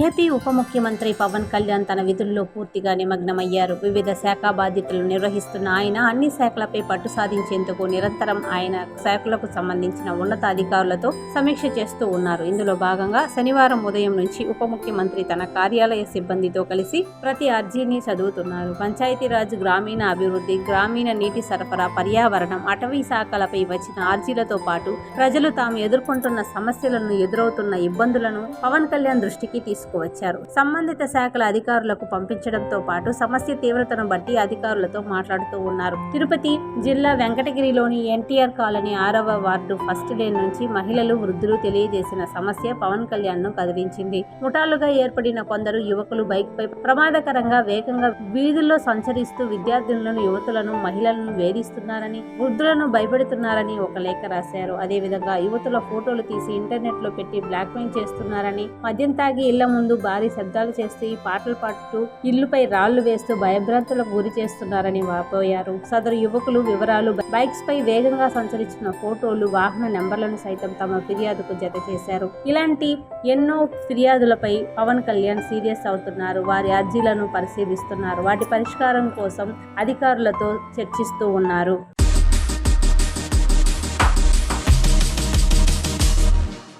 AP ఉప ముఖ్యమంత్రి పవన్ కళ్యాణ్ తన విధుల్లో పూర్తిగా నిమగ్నమయ్యారు. వివిధ శాఖ బాధ్యతలు నిర్వహిస్తున్న ఆయన అన్ని శాఖలపై పట్టు సాధించేందుకు నిరంతరం ఆయన శాఖలకు సంబంధించిన ఉన్నతాధికారులతో సమీక్ష చేస్తూ ఉన్నారు. ఇందులో భాగంగా శనివారం ఉదయం నుంచి ఉప ముఖ్యమంత్రి తన కార్యాలయ సిబ్బందితో కలిసి ప్రతి అర్జీని చదువుతున్నారు. పంచాయతీరాజ్ గ్రామీణ అభివృద్ధి గ్రామీణ నీటి సరఫరా పర్యావరణం అటవీ శాఖలపై వచ్చిన అర్జీలతో పాటు ప్రజలు తాము ఎదుర్కొంటున్న సమస్యలను ఎదురవుతున్న ఇబ్బందులను పవన్ కళ్యాణ్ దృష్టికి తీసుకువచ్చారు. సంబంధిత శాఖల అధికారులకు పంపించడంతో పాటు సమస్య తీవ్రతను బట్టి అధికారులతో మాట్లాడుతూ ఉన్నారు. తిరుపతి జిల్లా వెంకటగిరిలోని ఎన్టీఆర్ కాలనీ ఆరవ వార్డు ఫస్ట్ డే నుంచి మహిళలు వృద్ధులు తెలియజేసిన సమస్య పవన్ కళ్యాణ్ను కదిలించింది. ముఠాలుగా ఏర్పడిన కొందరు యువకులు బైక్ పై ప్రమాదకరంగా వేగంగా వీధుల్లో సంచరిస్తూ విద్యార్థులను యువతులను మహిళలను వేధిస్తున్నారని వృద్ధులను భయపెడుతున్నారని ఒక లేఖ రాశారు. అదేవిధంగా యువతుల ఫోటోలు తీసి ఇంటర్నెట్లో పెట్టి బ్లాక్మెయిల్ చేస్తున్నారని మద్యం తాగి ఇళ్ళ ముందు భారీ శబ్దాలు చేస్తూ ఈ పాటలు పాడుతూ ఇల్లుపై రాళ్ళు వేస్తూ భయభ్రాంతులకు గురి చేస్తున్నారని వాపోయారు. సదరు యువకులు వివరాలు బైక్స్ పై వేగంగా సంచరించిన ఫోటోలు వాహన నెంబర్లను సైతం తమ ఫిర్యాదుకు జత చేశారు. ఇలాంటి ఎన్నో ఫిర్యాదులపై పవన్ కళ్యాణ్ సీరియస్ అవుతున్నారు. వారి అర్జీలను పరిశీలిస్తున్నారు. వాటి పరిష్కారం కోసం అధికారులతో చర్చిస్తూ ఉన్నారు.